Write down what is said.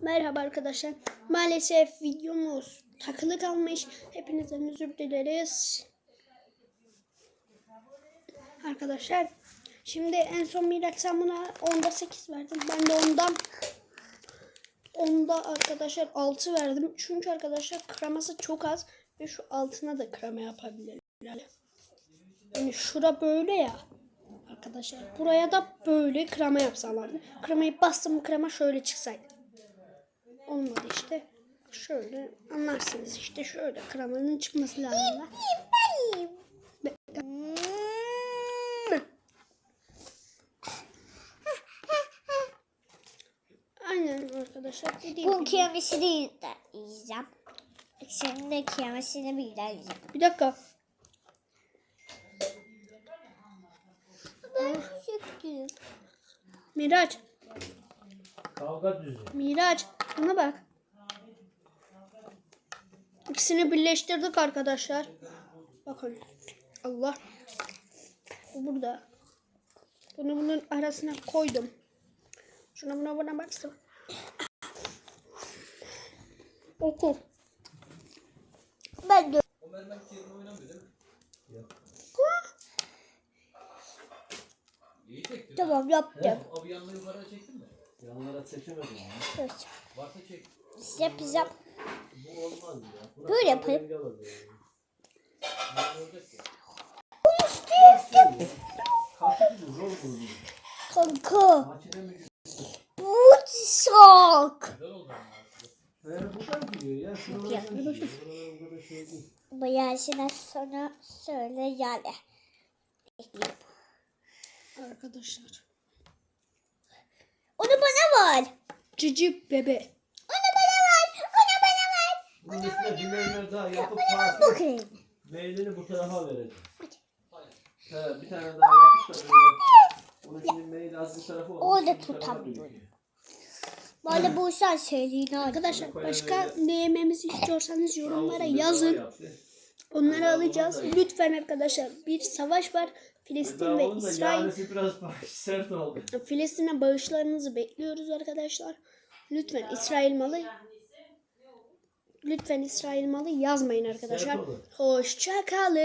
Merhaba arkadaşlar. Maalesef videomuz takılı kalmış. Hepinizden özür dileriz. Arkadaşlar şimdi en son Miraç sen buna 10'da 8 verdim. Ben de ondan 10'da arkadaşlar 6 verdim. Çünkü arkadaşlar kreması çok az ve şu altına da krema yapabilirim. Yani şura böyle ya. Arkadaşlar buraya da böyle krema yapsalardı. Kremayı bastım krema şöyle çıksaydı. Olmadı işte. Şöyle anlarsınız işte şöyle kremanın çıkması lazım. Aynen arkadaşlar gibi. kıyamesini de yiyeceğim. Senin de kıyamesini birden yiyeceğim. Bir dakika. Ben teşekkür Miraç. Kavga düzü. Miraç. Buna bak. İkisini birleştirdik arkadaşlar. Bakın. Allah. Bu burada. Bunu bunun arasına koydum. Şuna buna buna baksın. Oku. Ben de. Tamam yaptım. Abi yanına yukarıda çektin mi? Yanlara çekemedim ama. Evet. Varsa çek. Size yapacağım. Bu olmaz ya. Böyle yapayım. rengi alır yani. Ne olacak ya? Kalktı gibi zor buldu. Kanka. Bu çok. Bu yaşına sonra söyle yani. Arkadaşlar. Onu bana ver. Cici bebe. Onu bana ver. Onu bana ver. Bunun üstüne bir meyve daha yapıp parça Bakayım. Meylini bu tarafa vereceğim. He, bir tane daha yapıp da böyle. Onun şimdi meyil az bir tarafı olmuş. Orada tarafa tutam dönüyor. Bana bu sen söylediğini Arkadaşlar başka ne yememizi istiyorsanız Sağ yorumlara yazın. yaptı. Onları alacağız. Lütfen arkadaşlar bir savaş var. Filistin ve İsrail. yanesi biraz sert oldu. Filistin'e bağışlarınızı bekliyoruz arkadaşlar. Lütfen İsrail malı Lütfen İsrail malı yazmayın arkadaşlar. Hoşça kalın.